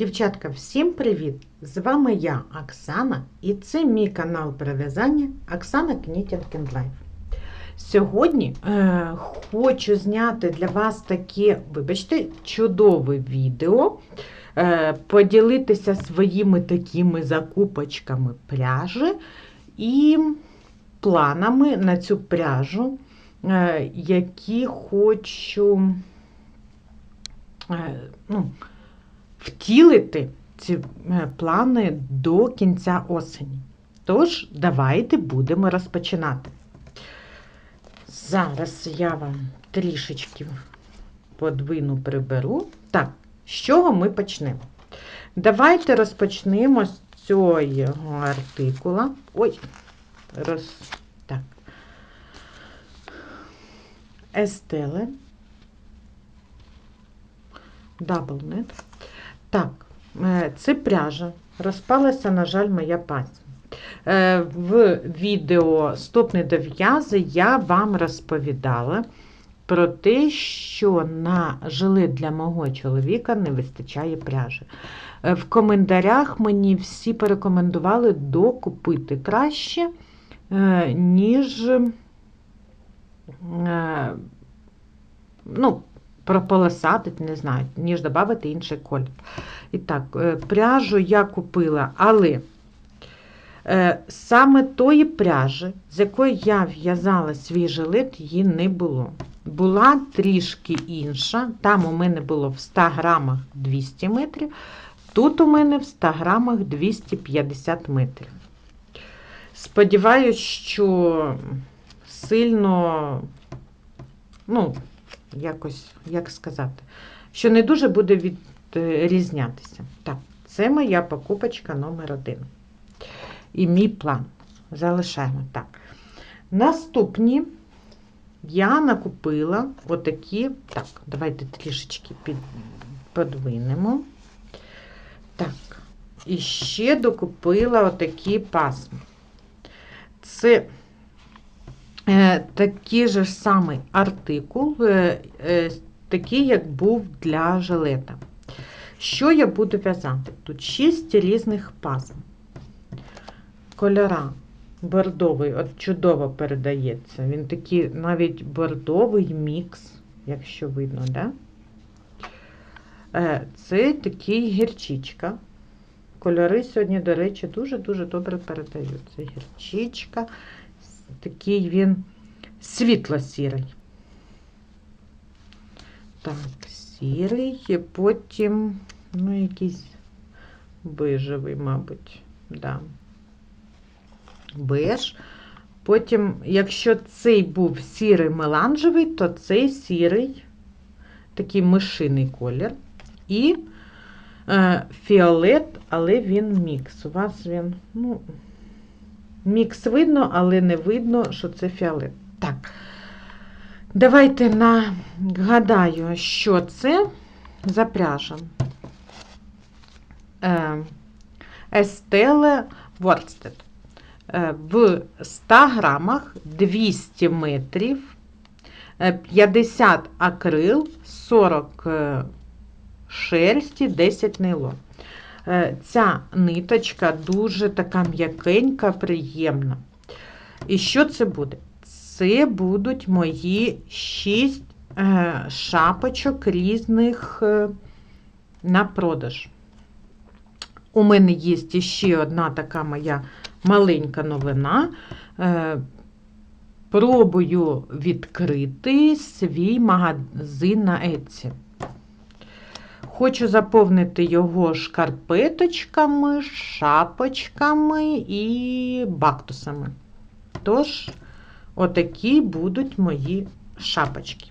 Дівчатка, всім привіт! З вами я, Оксана, і це мій канал про в'язання Оксана Knitting and Life. Сьогодні е, хочу зняти для вас таке, вибачте, чудове відео, е, поділитися своїми такими закупочками пряжі і планами на цю пряжу, е, які хочу. Е, ну, втілити ці е, плани до кінця осені. Тож, давайте будемо розпочинати. Зараз я вам трішечки подвину приберу. Так, з чого ми почнемо? Давайте розпочнемо з цього артикула. Ой, роз... так. Естеле. Даблнет. Так, е, це пряжа. Розпалася, на жаль, моя пальця. Е, в відео Стоп не дов'язи я вам розповідала про те, що на жилет для мого чоловіка не вистачає пряжі. Е, в коментарях мені всі порекомендували докупити краще, ніж ну, прополосати, не знаю, ніж додати інший колір. І так, е, пряжу я купила, але е, саме тої пряжі, з якої я в'язала свій жилет, її не було. Була трішки інша. Там у мене було в 100 грамах 200 метрів, тут у мене в 100 грамах 250 метрів. Сподіваюсь, що сильно, ну, якось, як сказати, що не дуже буде відрізнятися. Так, це моя покупочка номер один. І мій план. Залишаємо так. Наступні я накупила отакі, так, давайте трішечки під, подвинемо. Так, і ще докупила отакі пасми. Це такий же самий артикул, е, е, такий, як був для жилета. Що я буду в'язати? Тут 6 різних пазм. Кольора бордовий, от чудово передається. Він такий навіть бордовий мікс, якщо видно, да? Це такий гірчичка. Кольори сьогодні, до речі, дуже-дуже добре передаються. Гірчичка такий він світло-сірий. Так, сірий, потім, ну, якийсь бежевий, мабуть, да. Беж. Потім, якщо цей був сірий меланжевий, то цей сірий, такий мишиний колір. І е, фіолет, але він мікс. У вас він, ну, Мікс видно, але не видно, що це фіолет. Так, давайте нагадаю, що це за пряжа. Естеле Ворстед. Е, в 100 грамах 200 метрів, 50 е, акрил, 40 е, шерсті, 10 нейлон. Е, ця ниточка дуже така м'якенька, приємна. І що це буде? Це будуть мої 6 е, шапочок різних е, на продаж. У мене є ще одна така моя маленька новина. Пробую відкрити свій магазин на Etsy. Хочу заповнити його шкарпеточками, шапочками і бактусами. Тож, отакі будуть мої шапочки.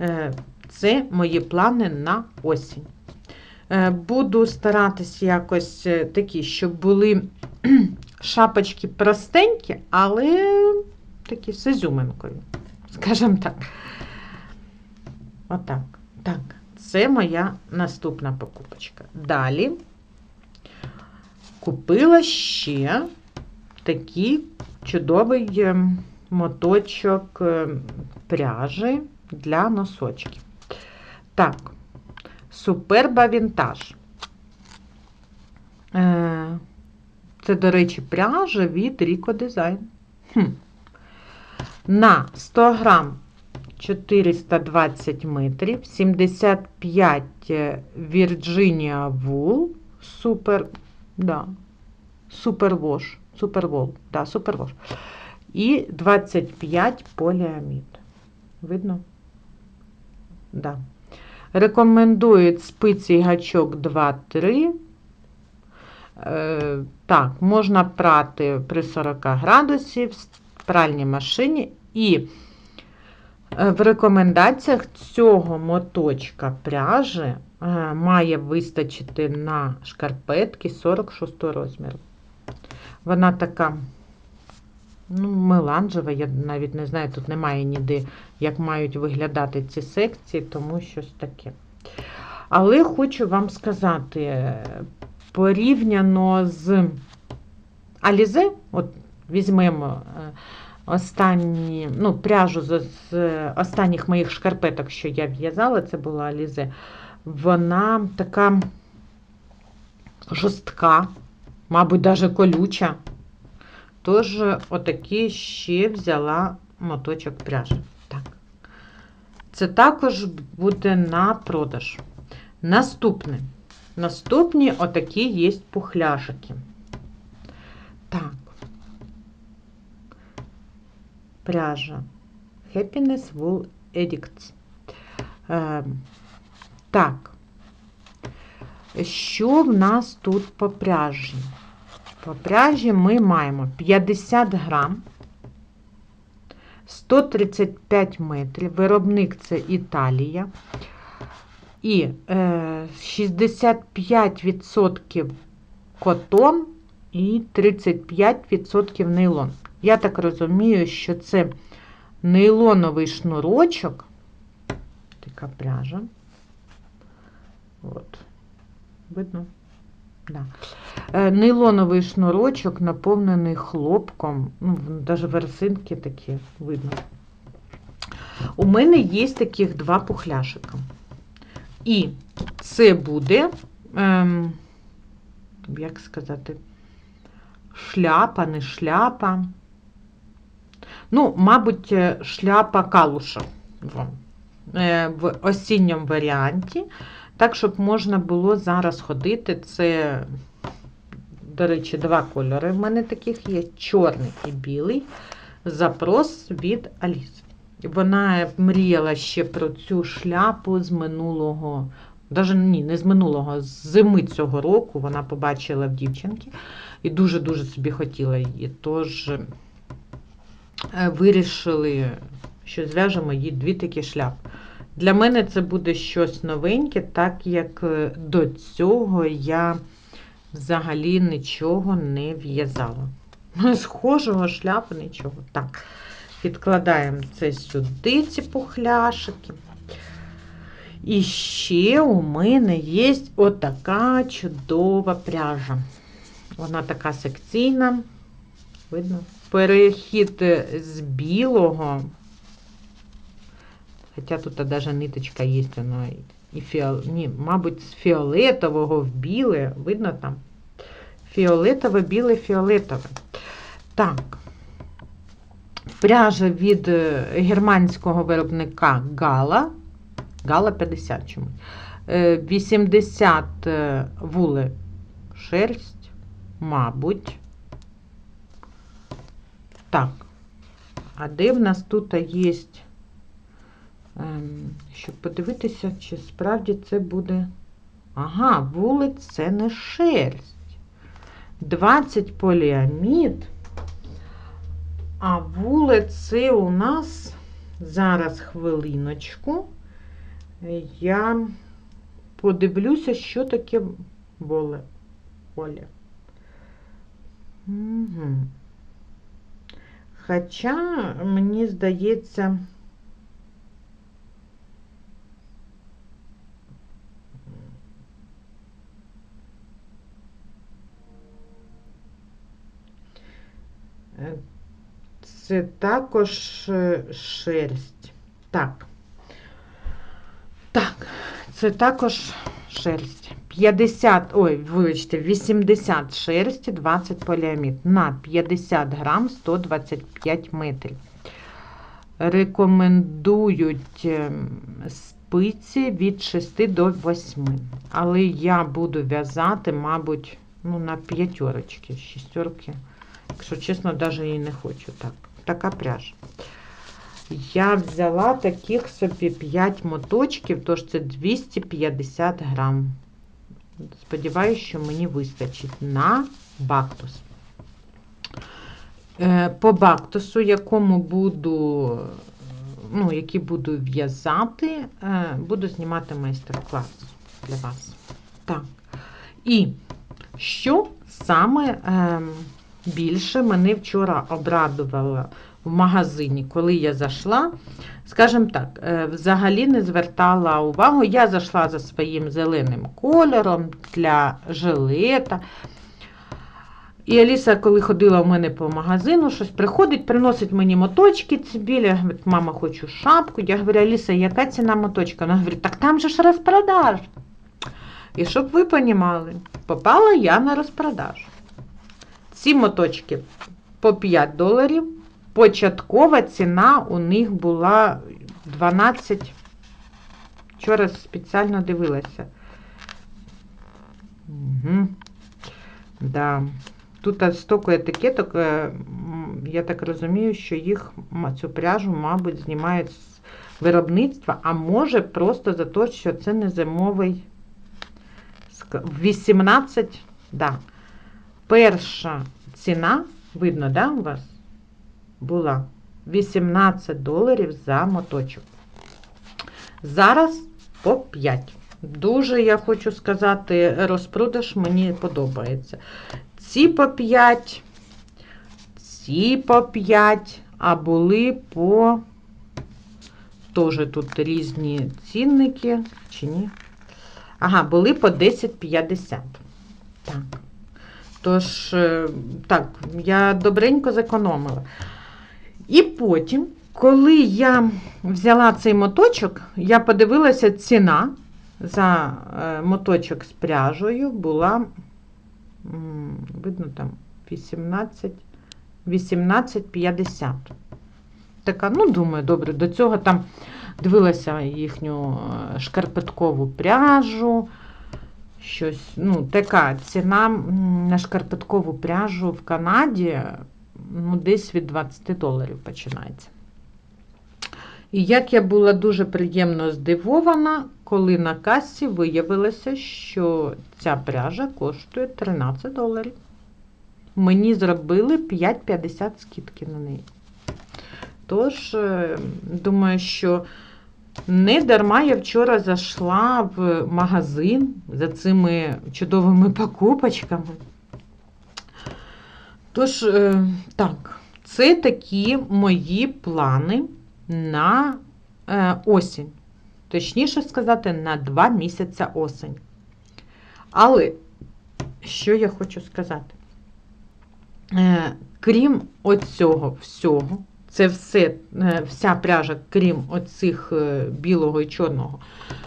Е, це мої плани на осінь. Е, буду старатися якось е, такі, щоб були шапочки простенькі, але такі з ізюминкою, скажімо так. Отак. Так. Це моя наступна покупочка. Далі купила ще такий чудовий е, моточок е, пряжі для носочків. Так, суперба вінтаж. Е, Це, до речі, пряжа від Design. Хм. На 100 грам 420 метрів, 75 Virginia Wool, супер, да, супервош, супервол, да, супервош. І 25 поліамід. Видно? Да. Рекомендують спиці гачок 2-3. Е, так, можна прати при 40 градусів в пральній машині. І в рекомендаціях цього моточка пряжі е, має вистачити на шкарпетки 46 розміру. Вона така ну, меланжева, я навіть не знаю, тут немає ніде, як мають виглядати ці секції, тому щось таке. Але хочу вам сказати, е, порівняно з Алізе, от візьмемо е, останні, ну, пряжу з, з останніх моїх шкарпеток, що я в'язала, це була Алізе, вона така жорстка, мабуть, навіть колюча. Тож, отакий ще взяла моточок пряжі. Так. Це також буде на продаж. Наступне. Наступні отакі є пухляшики. Так. Пряжа. Happiness Wool Edicts. Е, так. Що в нас тут по пряжі? По пряжі ми маємо 50 грам, 135 метрів, виробник це Італія. І е, 65% котон і 35% нейлон. Я так розумію, що це нейлоновий шнурочок. Така пряжа. От. Видно? Да. Е, Нейлоновий шнурочок, наповнений хлопком, ну, навіть версинки такі видно. У мене є таких два пухляшика. І це буде, ем, як сказати, шляпа, не шляпа. Ну, мабуть, е, шляпа калуша е, в осінньому варіанті. Так, щоб можна було зараз ходити. Це, до речі, два кольори в мене таких є: чорний і білий. Запрос від Аліси. Вона мріяла ще про цю шляпу з минулого, навіть ні, не з минулого, з зими цього року вона побачила в дівчинки і дуже-дуже собі хотіла її. Тож вирішили, що зв'яжемо їй дві такі шляпи. Для мене це буде щось новеньке, так як е, до цього я взагалі нічого не в'язала. Схожого шляпи нічого. Так, відкладаємо це сюди, ці пухляшики. І ще у мене є отака чудова пряжа. Вона така секційна. Видно? Перехід з білого. Хоча тут даже ниточка є, воно і фіол... Ні, мабуть, з фіолетового в біле, видно там? Фіолетове, біле, фіолетове. Так, пряжа від е, германського виробника Гала. Гала 50 чомусь. 80 е, е, вули шерсть, мабуть. Так, а де в нас тут є Ем, щоб подивитися, чи справді це буде. Ага, вулиць це не шерсть. 20 поліамід. А вулиць це у нас зараз хвилиночку. Я подивлюся, що таке воле. Угу. Хоча, мені здається, Це також шерсть. Так. Так, це також шерсть. 50, ой, вибачте, 80 шерсті, 20 поліамід на 50 грам 125 метрів. Рекомендують ем, спиці від 6 до 8. Але я буду в'язати, мабуть, ну, на п'ятерочки, шістерки. Якщо чесно, навіть і не хочу так. Така пряжа. Я взяла таких собі 5 моточків, тож це 250 грам. Сподіваюсь, що мені вистачить на бактус. Е, По бактусу, якому буду, ну, який буду в'язати, е, буду знімати майстер-клас для вас. Так. І що саме е, більше мене вчора обрадувало в магазині, коли я зайшла, скажімо так, е, взагалі не звертала увагу. Я зайшла за своїм зеленим кольором для жилета. І Аліса, коли ходила у мене по магазину, щось приходить, приносить мені моточки ці білі. Говорить, мама, хочу шапку. Я говорю, Аліса, яка ціна моточка? Вона говорить, так там же ж розпродаж. І щоб ви розуміли, попала я на розпродаж. Ці моточки по 5 доларів. Початкова ціна у них була 12. Вчора спеціально дивилася. Угу. Да. Тут стільки етикеток, е, я так розумію, що їх цю пряжу, мабуть, знімають з виробництва, а може просто за те, що це не зимовий 18, да. Перша ціна, видно, да, у вас? Була 18 доларів за моточок. Зараз по 5. Дуже, я хочу сказати, розпродаж мені подобається. Ці по 5, ці по 5, а були по теж тут різні цінники, чи ні? Ага, були по 10,50. Так. Тож, е, так, я добренько зекономила. І потім, коли я взяла цей моточок, я подивилася, ціна за е, моточок з пряжею була, видно там, 18, 18,50. Така, ну, думаю, добре, до цього там дивилася їхню е, шкарпеткову пряжу. Щось, ну, така ціна на шкарпеткову пряжу в Канаді ну, десь від 20 доларів починається. І як я була дуже приємно здивована, коли на касі виявилося, що ця пряжа коштує 13 доларів. Мені зробили 5,50 скидки на неї. Тож, е, думаю, що не дарма я вчора зайшла в магазин за цими чудовими покупочками. Тож, е, так, це такі мої плани на е, осінь. Точніше сказати, на 2 місяця осень. Але, що я хочу сказати? Е, крім оцього всього, це все, вся пряжа, крім оцих білого і чорного,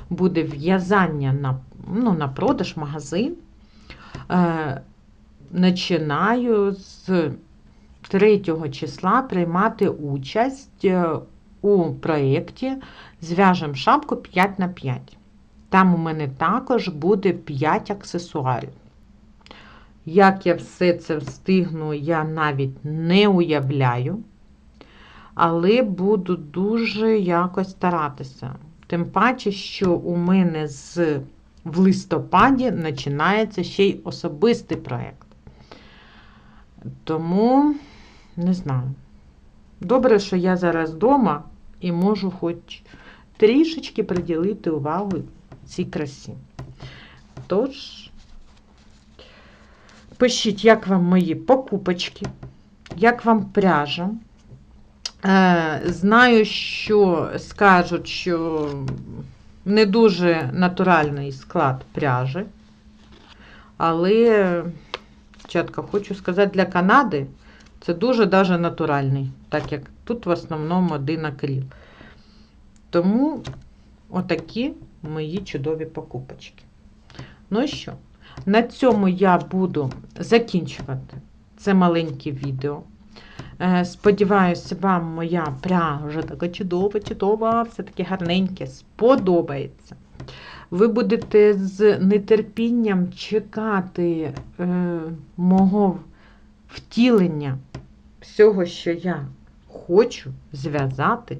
буде в'язання на, ну, на продаж магазин. Починаю з 3 числа приймати участь е, у проєкті Зв'яжем шапку 5 на 5. Там у мене також буде 5 аксесуарів. Як я все це встигну, я навіть не уявляю, але буду дуже якось старатися. Тим паче, що у мене з в листопаді починається ще й особистий проєкт. Тому не знаю. Добре, що я зараз вдома і можу хоч трішечки приділити увагу цій красі. Тож, пишіть, як вам мої покупочки, як вам пряжа. Е, Знаю, що скажуть, що не дуже натуральний склад пряжі, але, дівчатка, хочу сказати, для Канади це дуже даже натуральний, так як тут в основному один акрил. Тому отакі мої чудові покупочки. Ну що, на цьому я буду закінчувати це маленьке відео. Е, Сподіваюся, вам моя пряжа така чудова, чудова, все таки гарненьке, сподобається. Ви будете з нетерпінням чекати е, мого втілення всього, що я хочу зв'язати.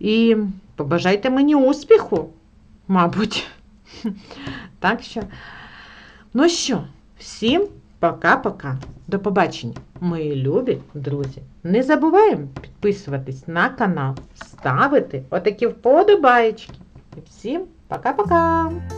І побажайте мені успіху, мабуть. Так що, ну що, всім пока-пока. До побачення, мої любі друзі. Не забуваємо підписуватись на канал, ставити отакі вподобаєчки. І всім пока-пока!